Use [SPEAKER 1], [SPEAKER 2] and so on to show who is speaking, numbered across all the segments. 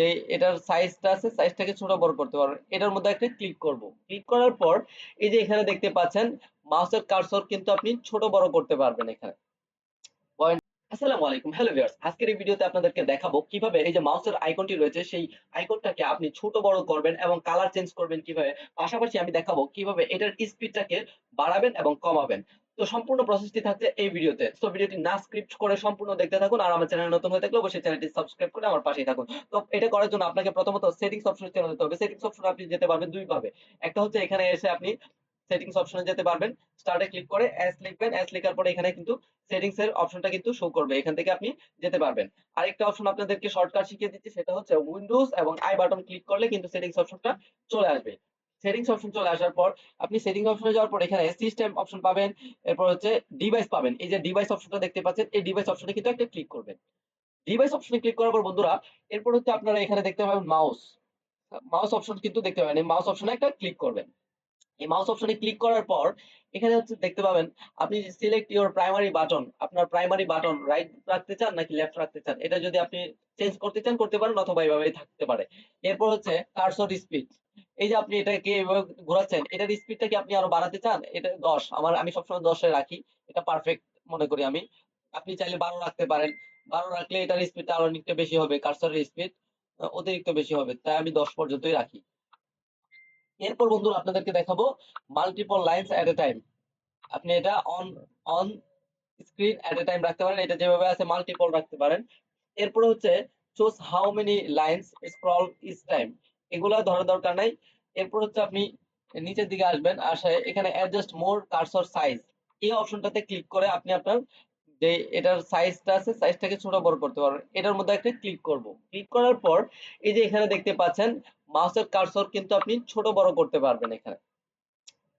[SPEAKER 1] যে এটার সাইজটা আছে সাইজটাকে ছোট বড় করতে পারবেন এটার মধ্যে একটা ক্লিক করব। ক্লিক করার পর এই যে এখানে দেখতে পাচ্ছেন মাউসের কার্সর কিন্তু আপনি ছোট বড় করতে পারবেন এখানে। আসসালামু আলাইকুম। হ্যালো ভিউয়ার্স আজকের এই ভিডিওতে আপনাদেরকে দেখাবো কীভাবে এই যে মাউসের আইকনটি রয়েছে, সেই আইকনটাকে আপনি ছোট বড় করবেন এবং কালার চেঞ্জ করবেন কীভাবে। পাশাপাশি আমি দেখাবো কীভাবে এটার স্পিডটাকে বাড়াবেন এবং কমাবেন। তো সম্পূর্ণ প্রসেসটি থাকছে এই ভিডিওতে। তো ভিডিওটি না স্ক্রিপ্ট করে সম্পূর্ণ দেখতে থাকুন আর আমার চ্যানেল নতুন হয়ে থাকলে অবশ্যই চ্যানেলটি সাবস্ক্রাইব করে আমার পাশেই থাকুন। তো এটা করার জন্য আপনাকে প্রথমত সেটিংস অপশনে চলে যেতে হবে। সেটিংস অপশনে আপনি যেতে পারবেন দুই ভাবে। একটা হচ্ছে এখানে এসে আপনি সেটিংস অপশনে যেতে পারবেন। স্টার্টে ক্লিক করে এস লিখবেন। এস লেখার পরে এখানে কিন্তু সেটিংস এর অপশনটা কিন্তু শো করবে। এখান থেকে আপনি যেতে পারবেন। আরেকটা অপশন আপনাদেরকে শর্টকাট শিখিয়ে দিচ্ছি, সেটা হচ্ছে উইন্ডোজ এবং আই বাটন ক্লিক করলে কিন্তু সেটিংস অপশনটা চলে আসবে। সেটিংস অপশন চলে আসার পর আপনি সেটিংস অপশনে যাওয়ার পর এখানে সিস্টেম অপশন পাবেন, এরপর হচ্ছে ডিভাইস পাবেন। এই যে ডিভাইস অপশনটা দেখতে পাচ্ছেন, এই ডিভাইস অপশনে কিন্তু একটা ক্লিক করবেন। ডিভাইস অপশনে ক্লিক করার পর বন্ধুরা, এরপর হচ্ছে আপনারা এখানে দেখতে পাবেন মাউস মাউস অপশন কিন্তু দেখতে পাবেন, এই মাউস অপশনে একটা ক্লিক করবেন। এই মাউস অপশনে ক্লিক করার পর এখানে হচ্ছে দেখতে পাবেন, আপনি সিলেক্ট ইওর প্রাইমারি বাটন আপনার প্রাইমারি বাটন রাইট রাখতে চান নাকি লেফট রাখতে চান? এটা যদি আপনি চেঞ্জ করতে চান, করতে পারেন অথবা এইভাবেই থাকতে পারে। এরপর হচ্ছে কার্সর স্পিড এই যে আপনি এটাকে এভাবে ঘোরাচ্ছেন, এটার স্পিডটা কি আপনি আরও বাড়াতে চান? এটা দশ। আমার, আমি সবসময় দশে রাখি। এটা পারফেক্ট মনে করি আমি। আপনি চাইলে বারো রাখতে পারেন। বারো রাখলে এটার স্পিডটা আরও অনেকটা বেশি হবে কার্সরের স্পিড অতিরিক্ত বেশি হবে। তাই আমি দশ পর্যন্তই রাখি। এরপর বন্ধুরা আপনাদেরকে দেখাবো multiple lines at a time আপনি এটা on on screen at a time রাখতে পারেন। এটা যেভাবে আছে মাল্টিপল রাখতে পারেন। এরপর হচ্ছে choose how many lines scroll each time এগুলো ধরার দরকার নাই। এরপর হচ্ছে আপনি নিচের দিকে আসবেন, আসে এখানে অ্যাডজাস্ট মোর কার্সর সাইজ এই অপশনটাতে ক্লিক করে আপনি আপনার যে এটার সাইজটা আছে সাইজটাকে ছোট বড় করতে পারবেন। এটার মধ্যে একটা ক্লিক করব। ক্লিক করার পর এই যে এখানে দেখতে পাচ্ছেন মাউসের কার্সর কিন্তু আপনি ছোট বড় করতে পারবেন এখানে।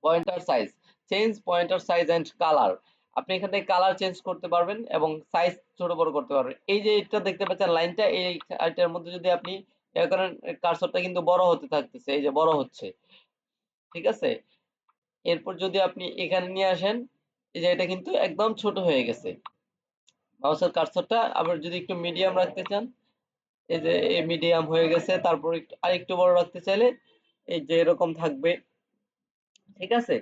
[SPEAKER 1] Pointer size change pointer size and colour আপনি এখান থেকে কালার চেঞ্জ করতে পারবেন এবং সাইজ ছোট বড় করতে পারবেন। এই যে এটা দেখতে পাচ্ছেন লাইনটা এই এটার মধ্যে যদি আপনি কার্সরটা কিন্তু বড় হতে থাকতেছে, এই যে বড় হচ্ছে। ঠিক আছে? এরপর যদি আপনি এখানে নিয়ে আসেন, এই যে এটা কিন্তু একদম ছোট হয়ে গেছে। মাউসের কার্সরটা আবার যদি একটু মিডিয়াম রাখতে চান, এই যে মিডিয়াম হয়ে গেছে, তারপর একটু, আরেকটু বড় রাখতে চাইলে এই যে এরকম থাকবে। ঠিক আছে?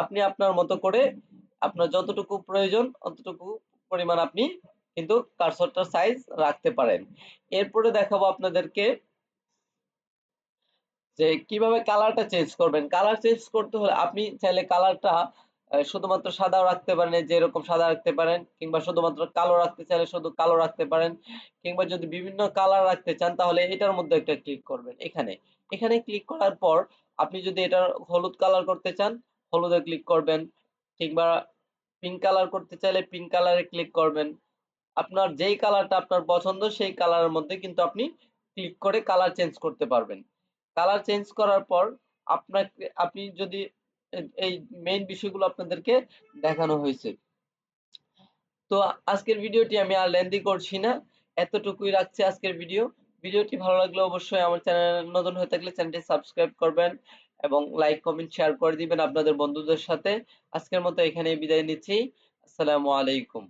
[SPEAKER 1] আপনি আপনার মতো করে আপনার যতটুকু প্রয়োজন, অতটুকু পরিমাণ আপনি কিন্তু কার্সরটার সাইজ রাখতে পারেন। এরপরে দেখাবো আপনাদেরকে যে কীভাবে কালারটা চেঞ্জ করবেন। কালার চেঞ্জ করতে হলে আপনি চাইলে কালারটা শুধুমাত্র সাদাও রাখতে পারেন যে এরকম সাদা রাখতে পারেন, কিংবা শুধুমাত্র কালো রাখতে চাইলে শুধু কালো রাখতে পারেন, কিংবা যদি বিভিন্ন কালার রাখতে চান তাহলে এটার মধ্যে একটা ক্লিক করবেন এখানে। এখানে ক্লিক করার পর আপনি যদি এটার হলুদ কালার করতে চান, হলুদে ক্লিক করবেন, কিংবা পিঙ্ক কালার করতে চাইলে পিঙ্ক কালারে ক্লিক করবেন। আপনার যেই কালারটা আপনার পছন্দ, সেই কালারের মধ্যে কিন্তু আপনি ক্লিক করে কালার চেঞ্জ করতে পারবেন। কালার চেঞ্জ করার পর আপনাকে, আপনি যদি এই মেইন বিষয়গুলো আপনাদেরকে দেখানো হয়েছে। তো আজকের ভিডিওটি আমি আর লেন্দি করছি না, এতটুকুই রাখছি আজকের ভিডিও। ভিডিওটি ভালো লাগলে অবশ্যই আমার চ্যানেল নতুন হয়ে থাকলে চ্যানেলটি সাবস্ক্রাইব করবেন। এবং লাইক কমেন্ট শেয়ার করে দিবেন আপনাদের বন্ধুদের সাথে। আজকের মতো এখানেই বিদায় নিচ্ছি। আসসালামু আলাইকুম।